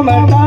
আমার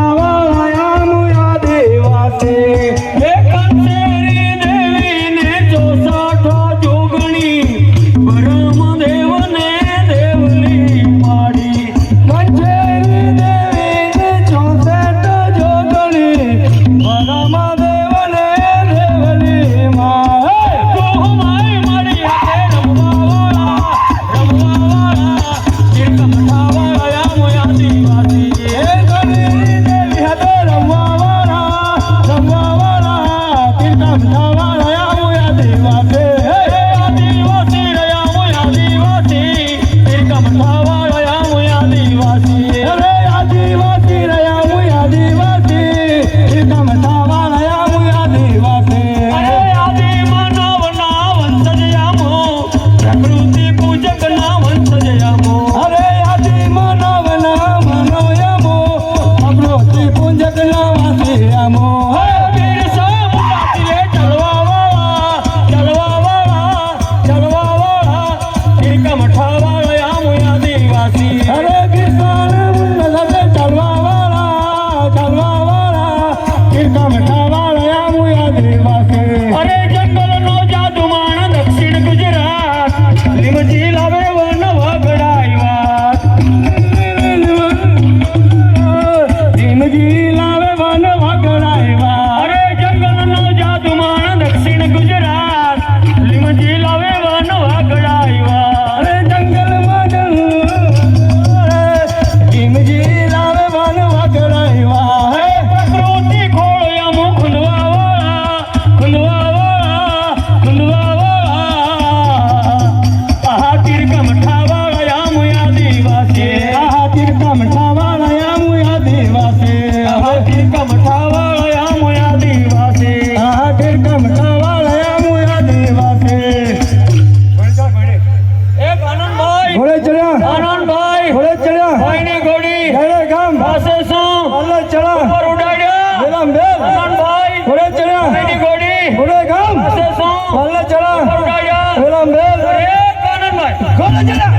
પાસે શું? અલ્લા ચડા ઉપર ઉડાડ્યો. મેરામ બે મનભાઈ ઘોડે ચડા ઘોડેની ઘોડી ઘોડે ગામ. પાસે શું? અલ્લા ચડા ઉપર ઉડાડ્યો. મેરામ બે અરે કાનનભાઈ. ઘોડે ચડા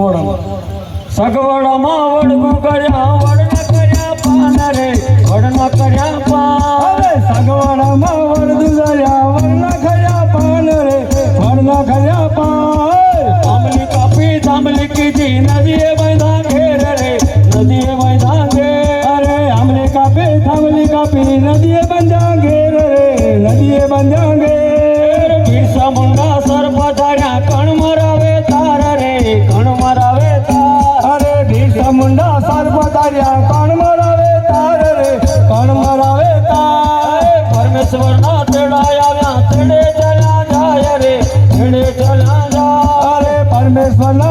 સગવડ સગવડમાં વડગું કર્યા, વડના કર્યા પાના રે, વડના કર્યા પાન સગવડમાં વડદું કર્યા વડના કર્યા પાન રે, વડના કર્યા પાન તાંબલી કાપી તાંબલી કીધી નદીએ. કણ મરાવે તારે પરમેશ્વર ના તેડા આવ્યા. તેડે ચલા જાય રે તેડે ચલા જાય પરમેશ્વર ના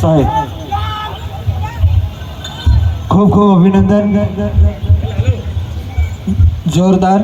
સાહેબ. ખૂબ ખૂબ અભિનંદન. જોરદાર.